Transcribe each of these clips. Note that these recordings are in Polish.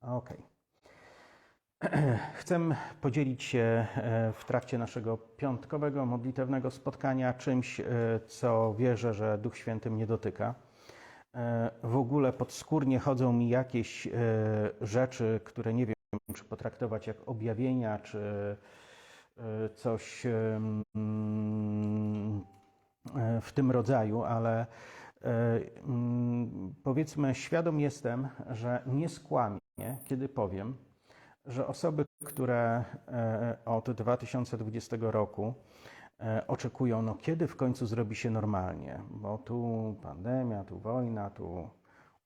Okej. Chcę podzielić się e, w trakcie naszego piątkowego modlitewnego spotkania czymś, e, co wierzę, że Duch Święty mnie dotyka. E, W ogóle podskórnie chodzą mi jakieś rzeczy, które nie wiem, czy potraktować jak objawienia, czy coś w tym rodzaju, ale powiedzmy, świadom jestem, że nie skłamię, kiedy powiem, że osoby, które e, od 2020 roku e, oczekują, no kiedy w końcu zrobi się normalnie, bo tu pandemia, tu wojna, tu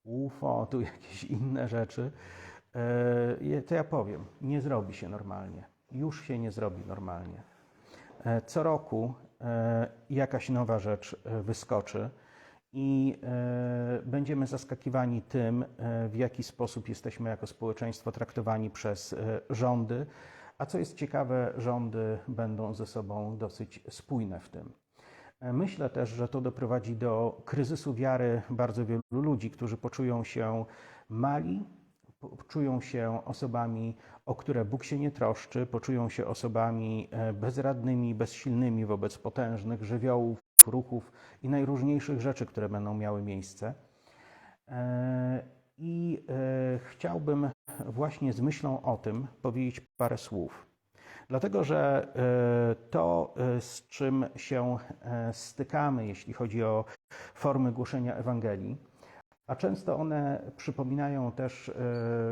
UFO, tu jakieś inne rzeczy, e, to ja powiem, nie zrobi się normalnie. Już się nie zrobi normalnie. Co roku jakaś nowa rzecz wyskoczy i e, będziemy zaskakiwani tym, e, w jaki sposób jesteśmy jako społeczeństwo traktowani przez e, rządy. A co jest ciekawe, rządy będą ze sobą dosyć spójne w tym. Myślę też, że to doprowadzi do kryzysu wiary bardzo wielu ludzi, którzy poczują się mali, poczują się osobami, o które Bóg się nie troszczy, poczują się osobami bezradnymi, bezsilnymi wobec potężnych żywiołów, ruchów i najróżniejszych rzeczy, które będą miały miejsce. E, I e, chciałbym właśnie z myślą o tym powiedzieć parę słów. Dlatego, że e, to, z czym się stykamy, jeśli chodzi o formy głoszenia Ewangelii, a często one przypominają też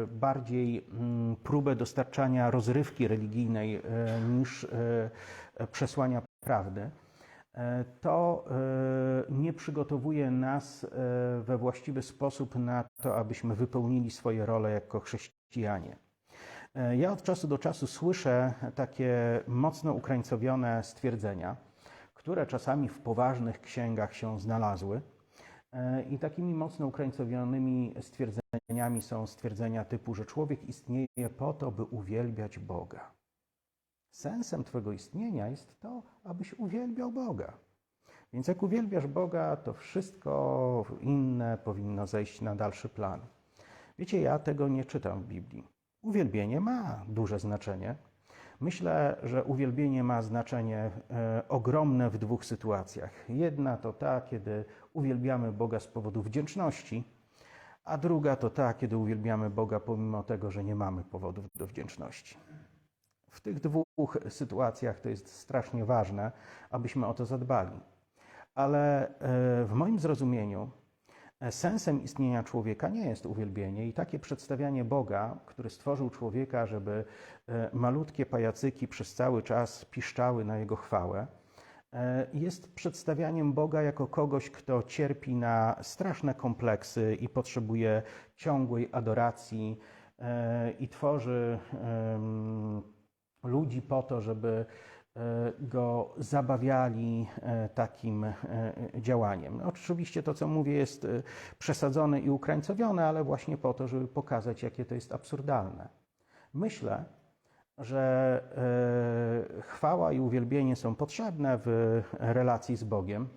bardziej mm, próbę dostarczania rozrywki religijnej niż przesłania prawdy, to e, nie przygotowuje nas e, we właściwy sposób na to, abyśmy wypełnili swoje role jako chrześcijanie. E, Ja od czasu do czasu słyszę takie mocno ukrańcowione stwierdzenia, które czasami w poważnych księgach się znalazły. E, I takimi mocno ukrańcowionymi stwierdzeniami są stwierdzenia typu, że człowiek istnieje po to, by uwielbiać Boga. Sensem Twojego istnienia jest to, abyś uwielbiał Boga. Więc jak uwielbiasz Boga, to wszystko inne powinno zejść na dalszy plan. Wiecie, ja tego nie czytam w Biblii. Uwielbienie ma duże znaczenie. Myślę, że uwielbienie ma znaczenie e, ogromne w dwóch sytuacjach. Jedna to ta, kiedy uwielbiamy Boga z powodu wdzięczności, a druga to ta, kiedy uwielbiamy Boga pomimo tego, że nie mamy powodów do wdzięczności. W tych dwóch sytuacjach to jest strasznie ważne, abyśmy o to zadbali. Ale e, w moim zrozumieniu e, sensem istnienia człowieka nie jest uwielbienie i takie przedstawianie Boga, który stworzył człowieka, żeby e, malutkie pajacyki przez cały czas piszczały na jego chwałę, jest przedstawianiem Boga jako kogoś, kto cierpi na straszne kompleksy i potrzebuje ciągłej adoracji i tworzy ludzi po to, żeby e, go zabawiali e, takim e, działaniem. No, Oczywiście to, co mówię, jest przesadzone i ukrańcowione, ale właśnie po to, żeby pokazać, jakie to jest absurdalne. Myślę, że chwała i uwielbienie są potrzebne w relacji z Bogiem.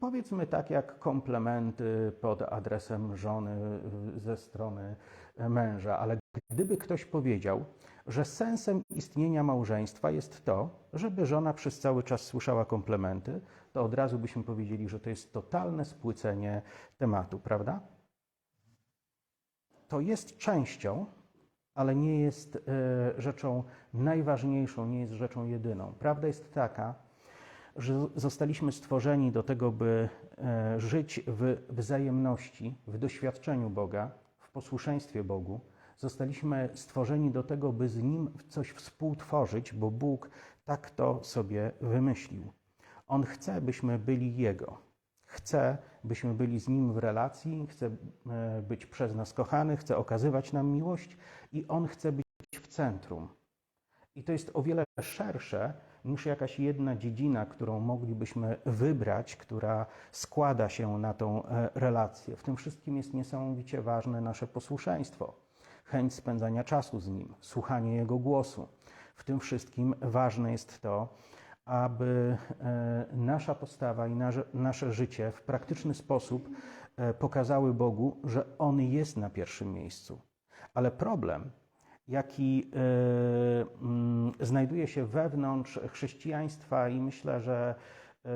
Powiedzmy tak jak komplementy pod adresem żony ze strony męża, ale gdyby ktoś powiedział, że sensem istnienia małżeństwa jest to, żeby żona przez cały czas słyszała komplementy, to od razu byśmy powiedzieli, że to jest totalne spłycenie tematu, prawda? To jest częścią, ale nie jest e, rzeczą najważniejszą, nie jest rzeczą jedyną. Prawda jest taka, że zostaliśmy stworzeni do tego, by e, żyć w wzajemności, w doświadczeniu Boga, w posłuszeństwie Bogu. Zostaliśmy stworzeni do tego, by z Nim coś współtworzyć, bo Bóg tak to sobie wymyślił. On chce, byśmy byli Jego. Chce, byśmy byli z Nim w relacji, chce e, być przez nas kochany, chce okazywać nam miłość i On chce być w centrum. I to jest o wiele szersze niż jakaś jedna dziedzina, którą moglibyśmy wybrać, która składa się na tą e, relację. W tym wszystkim jest niesamowicie ważne nasze posłuszeństwo, chęć spędzania czasu z Nim, słuchanie Jego głosu. W tym wszystkim ważne jest to, aby e, nasza postawa i nasze, życie w praktyczny sposób e, pokazały Bogu, że On jest na pierwszym miejscu. Ale problem, jaki e, znajduje się wewnątrz chrześcijaństwa, i myślę, że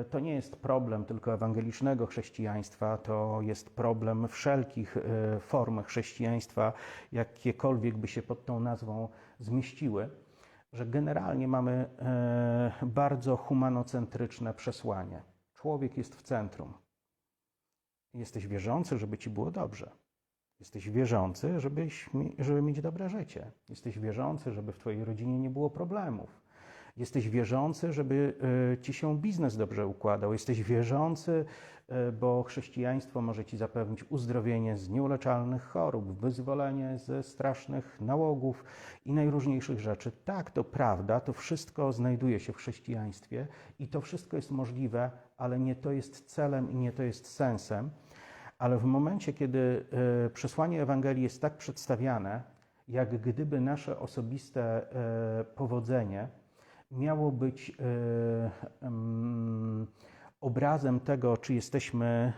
to nie jest problem tylko ewangelicznego chrześcijaństwa, to jest problem wszelkich e, form chrześcijaństwa, jakiekolwiek by się pod tą nazwą zmieściły, że generalnie mamy bardzo humanocentryczne przesłanie. Człowiek jest w centrum. Jesteś wierzący, żeby ci było dobrze. Jesteś wierzący, żebyś, żeby mieć dobre życie. Jesteś wierzący, żeby w Twojej rodzinie nie było problemów. Jesteś wierzący, żeby e, Ci się biznes dobrze układał. Jesteś wierzący, e, bo chrześcijaństwo może Ci zapewnić uzdrowienie z nieuleczalnych chorób, wyzwolenie ze strasznych nałogów i najróżniejszych rzeczy. Tak, to prawda, to wszystko znajduje się w chrześcijaństwie i to wszystko jest możliwe, ale nie to jest celem i nie to jest sensem. Ale w momencie, kiedy e, przesłanie Ewangelii jest tak przedstawiane, jak gdyby nasze osobiste powodzenie miało być e, obrazem tego, czy jesteśmy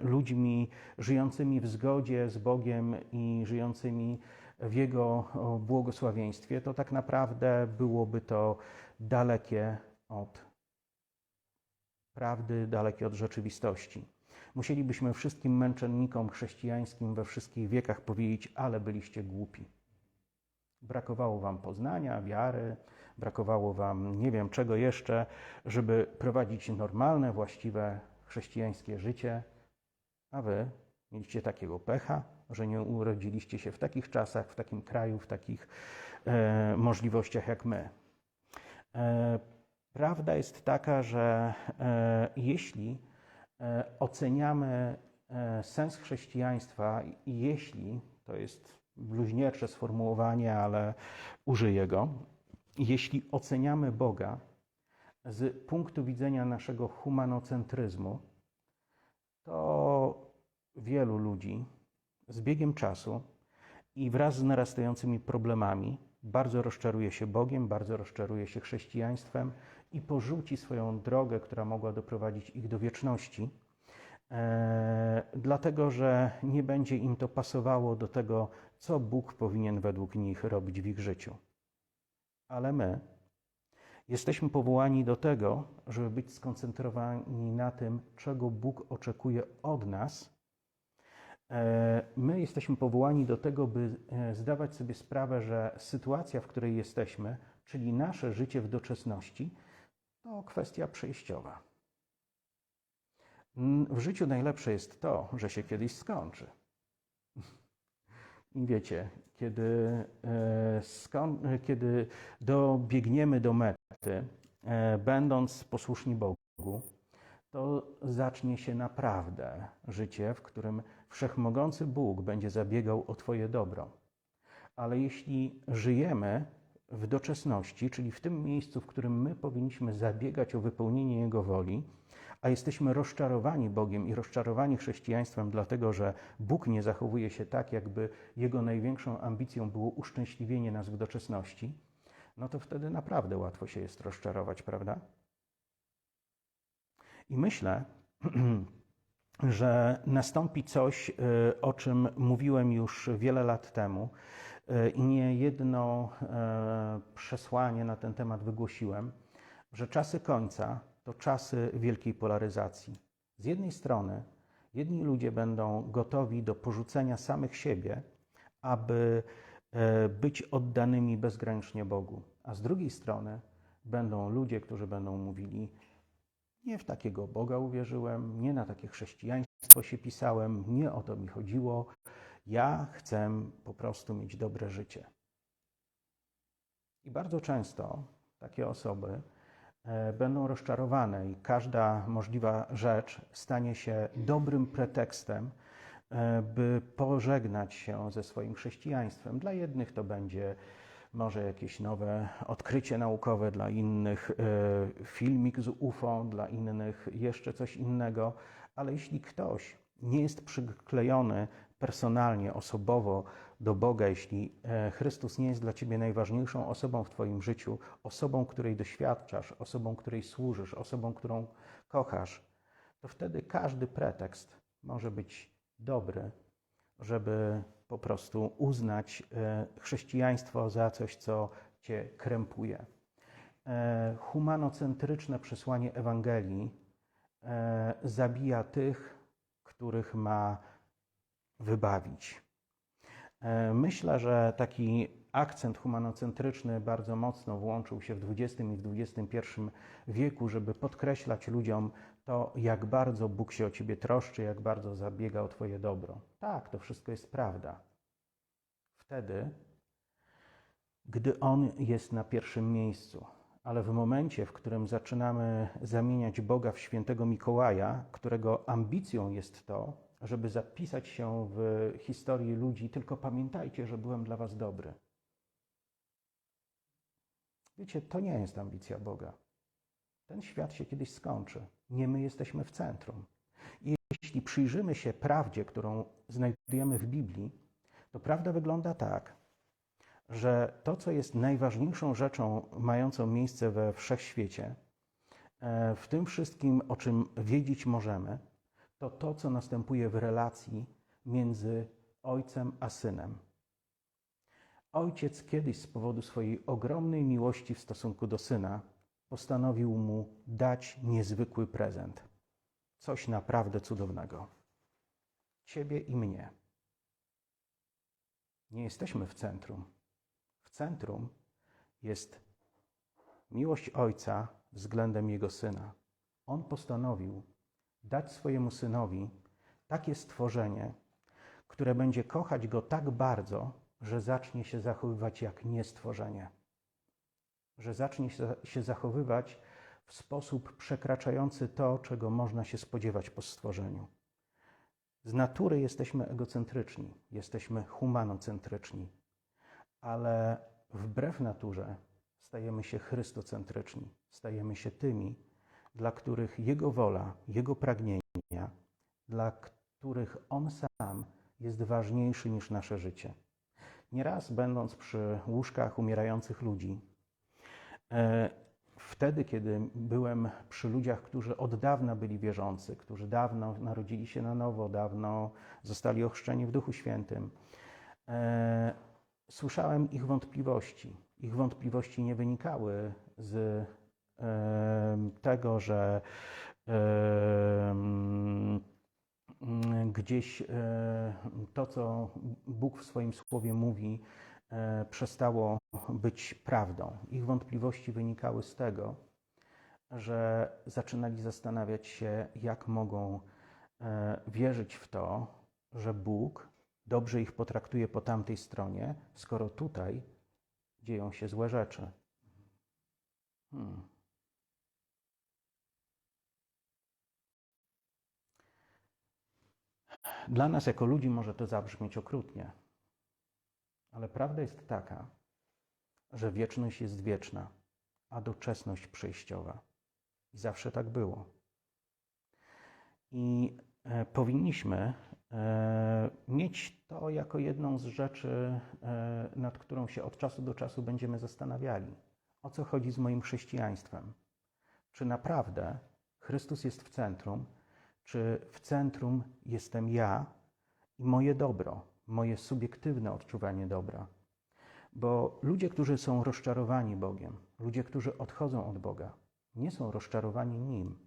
ludźmi żyjącymi w zgodzie z Bogiem i żyjącymi w Jego błogosławieństwie, to tak naprawdę byłoby to dalekie od prawdy, dalekie od rzeczywistości. Musielibyśmy wszystkim męczennikom chrześcijańskim we wszystkich wiekach powiedzieć, ale byliście głupi. Brakowało wam poznania, wiary, brakowało wam nie wiem czego jeszcze, żeby prowadzić normalne, właściwe chrześcijańskie życie, a wy mieliście takiego pecha, że nie urodziliście się w takich czasach, w takim kraju, w takich e, możliwościach jak my. E, prawda jest taka, że e, jeśli E, oceniamy e, sens chrześcijaństwa jeśli, to jest bluźniercze sformułowanie, ale użyję go, jeśli oceniamy Boga z punktu widzenia naszego humanocentryzmu, to wielu ludzi z biegiem czasu i wraz z narastającymi problemami bardzo rozczaruje się Bogiem, bardzo rozczaruje się chrześcijaństwem i porzuci swoją drogę, która mogła doprowadzić ich do wieczności, e, dlatego że nie będzie im to pasowało do tego, co Bóg powinien według nich robić w ich życiu. Ale my jesteśmy powołani do tego, żeby być skoncentrowani na tym, czego Bóg oczekuje od nas. E, my jesteśmy powołani do tego, by e, zdawać sobie sprawę, że sytuacja, w której jesteśmy, czyli nasze życie w doczesności, to kwestia przejściowa. W życiu najlepsze jest to, że się kiedyś skończy. Wiecie, kiedy, e, kiedy dobiegniemy do mety, e, będąc posłuszni Bogu, to zacznie się naprawdę życie, w którym wszechmogący Bóg będzie zabiegał o Twoje dobro. Ale jeśli żyjemy w doczesności, czyli w tym miejscu, w którym my powinniśmy zabiegać o wypełnienie Jego woli, a jesteśmy rozczarowani Bogiem i rozczarowani chrześcijaństwem, dlatego że Bóg nie zachowuje się tak, jakby Jego największą ambicją było uszczęśliwienie nas w doczesności, no to wtedy naprawdę łatwo się jest rozczarować, prawda? I myślę, że nastąpi coś, y, o czym mówiłem już wiele lat temu, E, i nie jedno e, przesłanie na ten temat wygłosiłem, że czasy końca to czasy wielkiej polaryzacji. Z jednej strony jedni ludzie będą gotowi do porzucenia samych siebie, aby e, być oddanymi bezgranicznie Bogu, a z drugiej strony będą ludzie, którzy będą mówili: Nie w takiego Boga uwierzyłem, nie na takie chrześcijaństwo się pisałem, nie o to mi chodziło, ja chcę po prostu mieć dobre życie. I bardzo często takie osoby będą rozczarowane i każda możliwa rzecz stanie się dobrym pretekstem, e, by pożegnać się ze swoim chrześcijaństwem. Dla jednych to będzie może jakieś nowe odkrycie naukowe, dla innych e, filmik z UFO, dla innych jeszcze coś innego, ale jeśli ktoś nie jest przyklejony personalnie, osobowo do Boga, jeśli e, Chrystus nie jest dla Ciebie najważniejszą osobą w Twoim życiu, osobą, której doświadczasz, osobą, której służysz, osobą, którą kochasz, to wtedy każdy pretekst może być dobry, żeby po prostu uznać e, chrześcijaństwo za coś, co cię krępuje. E, Humanocentryczne przesłanie Ewangelii zabija tych, których ma wybawić. E, Myślę, że taki akcent humanocentryczny bardzo mocno włączył się w XX i w XXI wieku, żeby podkreślać ludziom to, jak bardzo Bóg się o ciebie troszczy, jak bardzo zabiega o twoje dobro. Tak, to wszystko jest prawda. Wtedy, gdy On jest na pierwszym miejscu. Ale w momencie, w którym zaczynamy zamieniać Boga w świętego Mikołaja, którego ambicją jest to, żeby zapisać się w historii ludzi, tylko pamiętajcie, że byłem dla was dobry. Wiecie, to nie jest ambicja Boga. Ten świat się kiedyś skończy. Nie my jesteśmy w centrum. I jeśli przyjrzymy się prawdzie, którą znajdujemy w Biblii, to prawda wygląda tak, że to, co jest najważniejszą rzeczą mającą miejsce we wszechświecie, e, w tym wszystkim, o czym wiedzieć możemy, to to, co następuje w relacji między ojcem a synem. Ojciec kiedyś z powodu swojej ogromnej miłości w stosunku do syna postanowił mu dać niezwykły prezent. Coś naprawdę cudownego. Ciebie i mnie. Nie jesteśmy w centrum. W centrum jest miłość Ojca względem Jego Syna. On postanowił dać swojemu Synowi takie stworzenie, które będzie kochać Go tak bardzo, że zacznie się zachowywać jak niestworzenie. Że zacznie się zachowywać w sposób przekraczający to, czego można się spodziewać po stworzeniu. Z natury jesteśmy egocentryczni, jesteśmy humanocentryczni, ale wbrew naturze stajemy się chrystocentryczni, stajemy się tymi, dla których Jego wola, Jego pragnienia, dla których On sam jest ważniejszy niż nasze życie. Nieraz będąc przy łóżkach umierających ludzi, e, wtedy, kiedy byłem przy ludziach, którzy od dawna byli wierzący, którzy dawno narodzili się na nowo, dawno zostali ochrzczeni w Duchu Świętym, e, słyszałem ich wątpliwości. Ich wątpliwości nie wynikały z tego, że gdzieś e, to, co Bóg w swoim słowie mówi, e, przestało być prawdą. Ich wątpliwości wynikały z tego, że zaczynali zastanawiać się, jak mogą e, wierzyć w to, że Bóg dobrze ich potraktuje po tamtej stronie, skoro tutaj dzieją się złe rzeczy. Hmm. Dla nas, jako ludzi, może to zabrzmieć okrutnie, ale prawda jest taka, że wieczność jest wieczna, a doczesność przejściowa. I zawsze tak było. I e, powinniśmy e, mieć to jako jedną z rzeczy, e, nad którą się od czasu do czasu będziemy zastanawiali. O co chodzi z moim chrześcijaństwem? Czy naprawdę Chrystus jest w centrum? Czy w centrum jestem ja i moje dobro, moje subiektywne odczuwanie dobra? Bo ludzie, którzy są rozczarowani Bogiem, ludzie, którzy odchodzą od Boga, nie są rozczarowani Nim.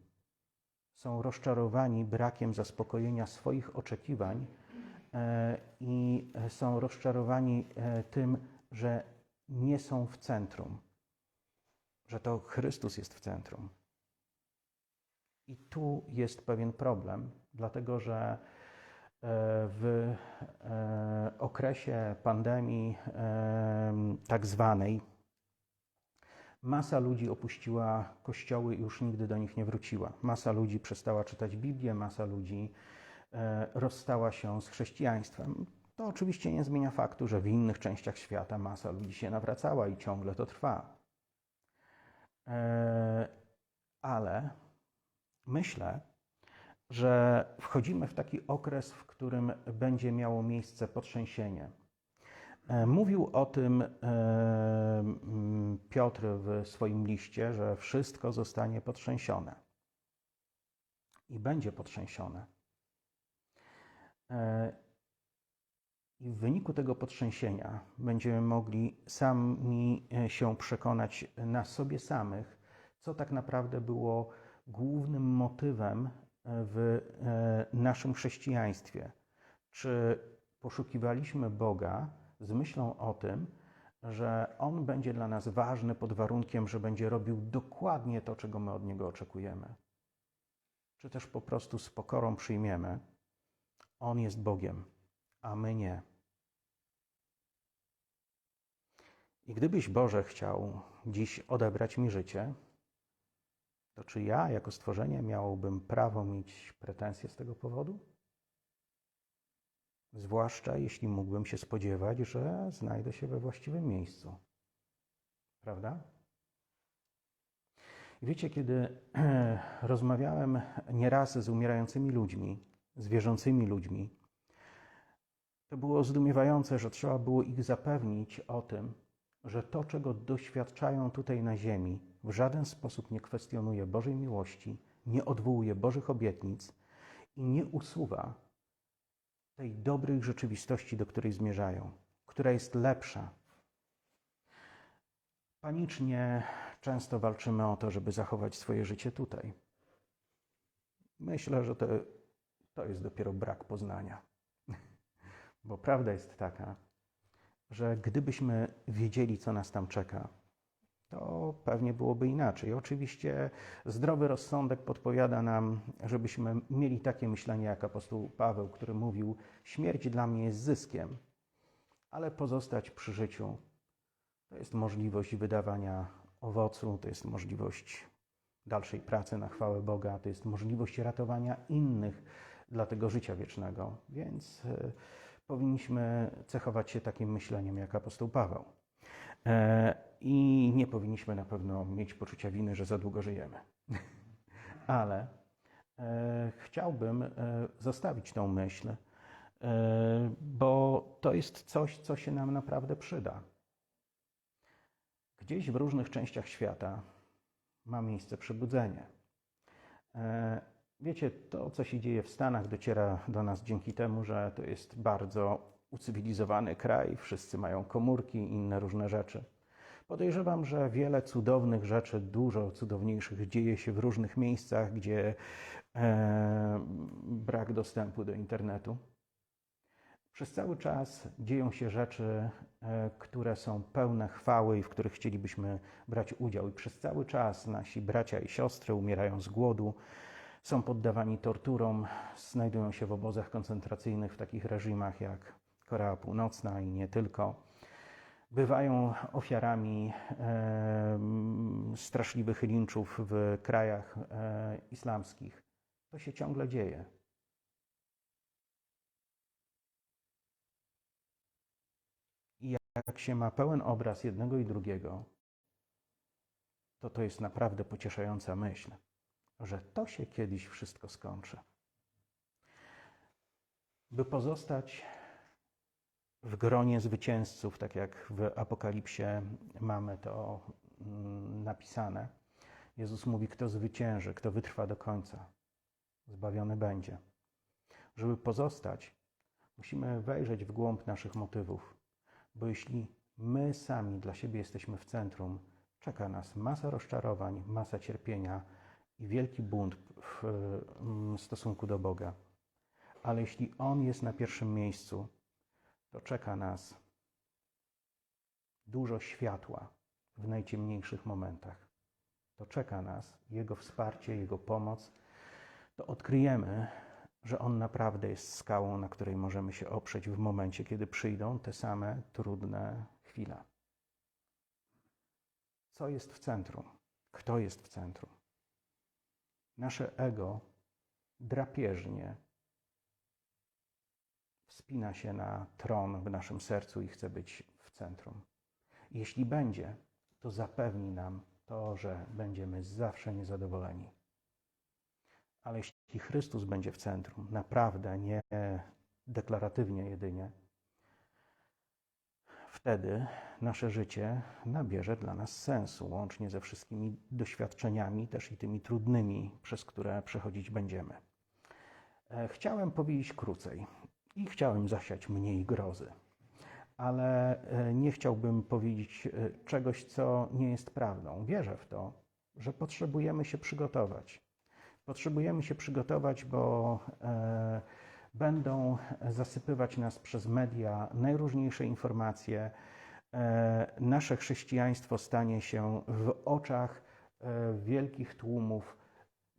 Są rozczarowani brakiem zaspokojenia swoich oczekiwań e, i są rozczarowani e, tym, że nie są w centrum, że to Chrystus jest w centrum. I tu jest pewien problem, dlatego że e, w e, okresie pandemii e, tak zwanej masa ludzi opuściła kościoły i już nigdy do nich nie wróciła. Masa ludzi przestała czytać Biblię, masa ludzi rozstała się z chrześcijaństwem. To oczywiście nie zmienia faktu, że w innych częściach świata masa ludzi się nawracała i ciągle to trwa. Ale Myślę, że wchodzimy w taki okres, w którym będzie miało miejsce potrzęsienie. E, mówił o tym e, Piotr w swoim liście, że wszystko zostanie potrzęsione i będzie potrzęsione. E, I w wyniku tego potrzęsienia będziemy mogli sami się przekonać na sobie samych, co tak naprawdę było głównym motywem e, w e, naszym chrześcijaństwie. Czy poszukiwaliśmy Boga z myślą o tym, że On będzie dla nas ważny pod warunkiem, że będzie robił dokładnie to, czego my od Niego oczekujemy? Czy też po prostu z pokorą przyjmiemy, On jest Bogiem, a my nie? I gdybyś Boże chciał dziś odebrać mi życie, to czy ja jako stworzenie miałbym prawo mieć pretensje z tego powodu? Zwłaszcza jeśli mógłbym się spodziewać, że znajdę się we właściwym miejscu. Prawda? I wiecie, kiedy rozmawiałem nieraz z umierającymi ludźmi, z wierzącymi ludźmi, to było zdumiewające, że trzeba było ich zapewnić o tym, że to, czego doświadczają tutaj na Ziemi, w żaden sposób nie kwestionuje Bożej miłości, nie odwołuje Bożych obietnic i nie usuwa tej dobrej rzeczywistości, do której zmierzają, która jest lepsza. Panicznie często walczymy o to, żeby zachować swoje życie tutaj. Myślę, że to, to jest dopiero brak poznania. Bo prawda jest taka, że gdybyśmy wiedzieli, co nas tam czeka, to pewnie byłoby inaczej. Oczywiście zdrowy rozsądek podpowiada nam, żebyśmy mieli takie myślenie jak apostoł Paweł, który mówił: Śmierć dla mnie jest zyskiem, ale pozostać przy życiu to jest możliwość wydawania owocu, to jest możliwość dalszej pracy na chwałę Boga, to jest możliwość ratowania innych dla tego życia wiecznego. Więc e, powinniśmy cechować się takim myśleniem jak apostoł Paweł. E, I nie powinniśmy na pewno mieć poczucia winy, że za długo żyjemy. Ale e, chciałbym e, zostawić tą myśl, bo to jest coś, co się nam naprawdę przyda. Gdzieś w różnych częściach świata ma miejsce przebudzenie. Wiecie, to, co się dzieje w Stanach, dociera do nas dzięki temu, że to jest bardzo ucywilizowany kraj, wszyscy mają komórki i inne różne rzeczy. Podejrzewam, że wiele cudownych rzeczy, dużo cudowniejszych dzieje się w różnych miejscach, gdzie e, brak dostępu do internetu. Przez cały czas dzieją się rzeczy, e, które są pełne chwały i w których chcielibyśmy brać udział. I przez cały czas nasi bracia i siostry umierają z głodu, są poddawani torturom, znajdują się w obozach koncentracyjnych w takich reżimach jak Korea Północna i nie tylko, bywają ofiarami e, straszliwych linczów w krajach e, islamskich. To się ciągle dzieje. I jak się ma pełen obraz jednego i drugiego, to to jest naprawdę pocieszająca myśl, że to się kiedyś wszystko skończy. By pozostać w gronie zwycięzców, tak jak w Apokalipsie mamy to mm, napisane. Jezus mówi, kto zwycięży, kto wytrwa do końca, zbawiony będzie. Żeby pozostać, musimy wejrzeć w głąb naszych motywów, bo jeśli my sami dla siebie jesteśmy w centrum, czeka nas masa rozczarowań, masa cierpienia i wielki bunt w mm, stosunku do Boga. Ale jeśli On jest na pierwszym miejscu, to czeka nas dużo światła w najciemniejszych momentach. To czeka nas Jego wsparcie, Jego pomoc. To odkryjemy, że On naprawdę jest skałą, na której możemy się oprzeć w momencie, kiedy przyjdą te same trudne chwile. Co jest w centrum? Kto jest w centrum? Nasze ego drapieżnie wspina się na tron w naszym sercu i chce być w centrum. Jeśli będzie, to zapewni nam to, że będziemy zawsze niezadowoleni. Ale jeśli Chrystus będzie w centrum, naprawdę, nie deklaratywnie jedynie, wtedy nasze życie nabierze dla nas sensu, łącznie ze wszystkimi doświadczeniami, też i tymi trudnymi, przez które przechodzić będziemy. E, chciałem powiedzieć krócej. i chciałem zasiać mniej grozy. Ale e, nie chciałbym powiedzieć e, czegoś, co nie jest prawdą. Wierzę w to, że potrzebujemy się przygotować. Potrzebujemy się przygotować, bo e, będą zasypywać nas przez media najróżniejsze informacje. E, nasze chrześcijaństwo stanie się w oczach e, wielkich tłumów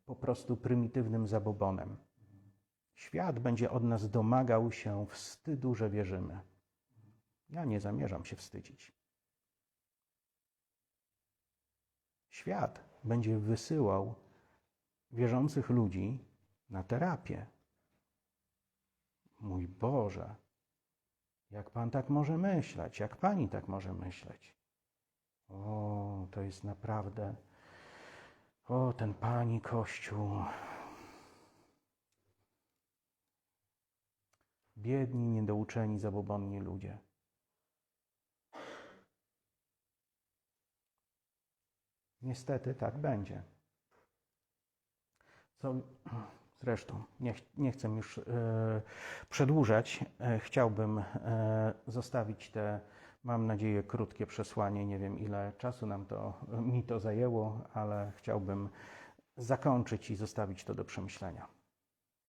po prostu prymitywnym zabobonem. Świat będzie od nas domagał się wstydu, że wierzymy. Ja nie zamierzam się wstydzić. Świat będzie wysyłał wierzących ludzi na terapię. Mój Boże, jak Pan tak może myśleć? Jak Pani tak może myśleć? O, to jest naprawdę. O, ten Pani Kościół. Biedni, niedouczeni, zabobonni ludzie. Niestety tak będzie. Co, zresztą, nie, nie chcę już e, przedłużać. E, chciałbym e, zostawić te, mam nadzieję, krótkie przesłanie. Nie wiem, ile czasu nam to, mi to zajęło, ale chciałbym zakończyć i zostawić to do przemyślenia.